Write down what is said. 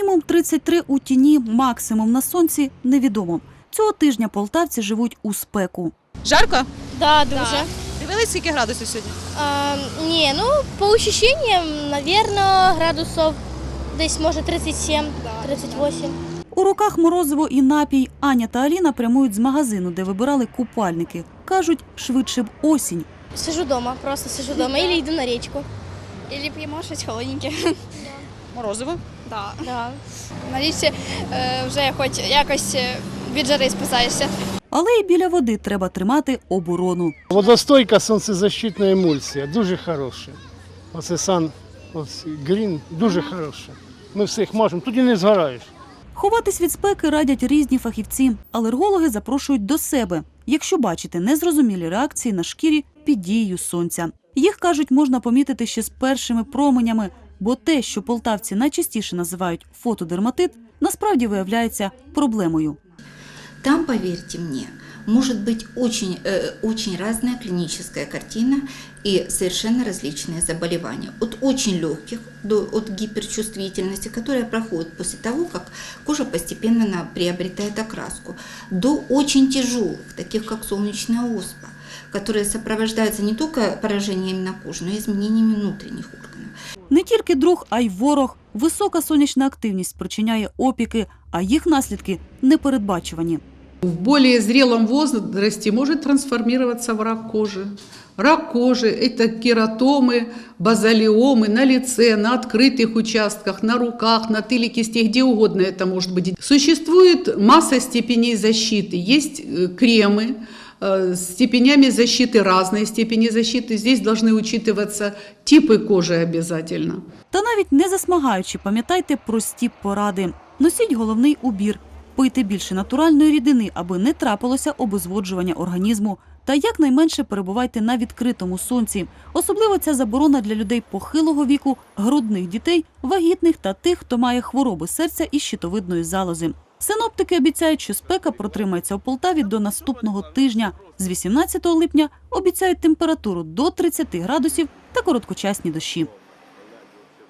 Мінімум 33 у тіні, максимум на сонці невідомо. Цього тижня полтавці живуть у спеку. Жарко? Да, дуже. Дивились, скільки градусів сьогодні? А, ні, ну, по ощущениям, наверное, градусов десь, може, 37, 38. У руках морозиво і напій Аня та Аліна прямують з магазину, де вибирали купальники. Кажуть, швидше б осінь. Сижу дома, просто сижу дома, или йду на річку. Или п'ємо щось холодненьке. Морозиво. Да. Да. На річці е, вже хоч якось е, від жари спасаєшся. Але й біля води треба тримати оборону. Водостойка сонцезащитна емульсія, дуже хороша. Оце сан ось, грін, дуже хороша. Ми всіх мажемо, тут і не згораєш. Ховатись від спеки радять різні фахівці. Алергологи запрошують до себе, якщо бачите незрозумілі реакції на шкірі під дією сонця. Їх кажуть, можна помітити ще з першими променями, бо те, що полтавці найчастіше називають фотодерматит, насправді виявляється проблемою. Там, поверьте мне, может быть очень, э, очень разная клиническая картина и совершенно различные заболевания. От очень легких до от гиперчувствительности, которая проходит после того, как кожа постепенно на- приобретает окраску, до очень тяжелых, таких как солнечная оспа, которые сопровождаются не только поражениями на коже, но и изменениями внутренних органов. Не тільки друг, а й ворог. Висока сонячна активність спричиняє опіки, а їх наслідки непередбачувані. В более зрелом возрасте может трансформироваться в рак кожи. Рак кожи – это кератомы, базалиомы на лице, на открытых участках, на руках, на тыле кисти, где угодно это может быть. Существует масса степеней защиты. Есть э, кремы э, с степенями защиты, разные степени защиты. Здесь должны учитываться типы кожи обязательно. Та навіть не засмагаючи, пам'ятайте прості поради. Носіть головний убір, пийте більше натуральної рідини, аби не трапилося обезводжування організму. Та якнайменше перебувайте на відкритому сонці. Особливо ця заборона для людей похилого віку, грудних дітей, вагітних та тих, хто має хвороби серця і щитовидної залози. Синоптики обіцяють, що спека протримається у Полтаві до наступного тижня. З 18 липня обіцяють температуру до 30 градусів та короткочасні дощі.